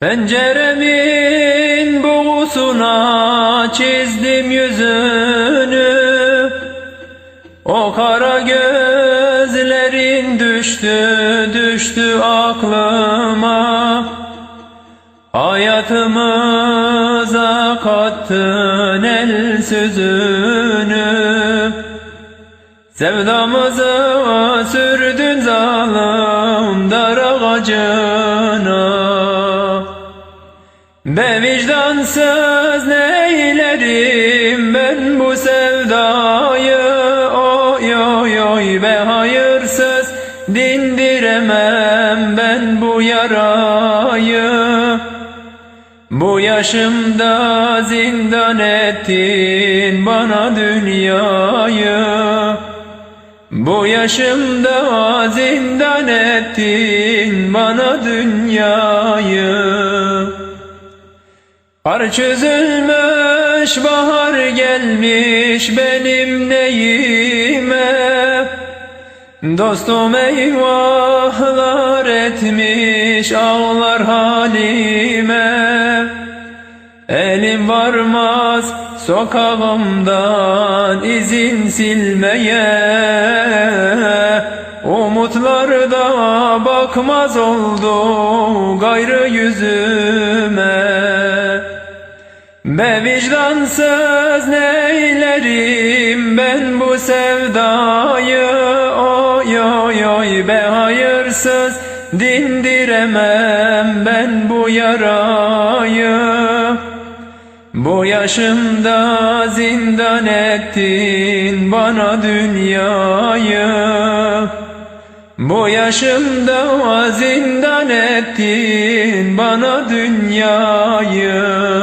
Penceremin buğusuna çizdim yüzünü. O kara gözlerin düştü düştü aklıma. Hayatımıza kattın el sözünü Sevdamızı sürdün zalim dar ağacına Be vicdansız neylerim ben bu sevdayı? Oy oy oy be hayırsız dindiremem ben bu yarayı. Bu yaşımda zindan ettin bana dünyayı. Bu yaşımda zindan ettin bana dünyayı Kar çözülmüş bahar gelmiş benim neyime? Dostum eyvahlar etmiş ağlar halime. Elim varmaz sokağımdan izin silmeye. Umutlar da bakmaz oldu gayrı yüzüme Be vicdansız neylerim ben bu sevdayı? Oy oy oy be hayırsız dindiremem ben bu yarayı. Bu yaşımda zindan ettin bana dünyayı. Bu yaşımda zindan ettin bana dünyayı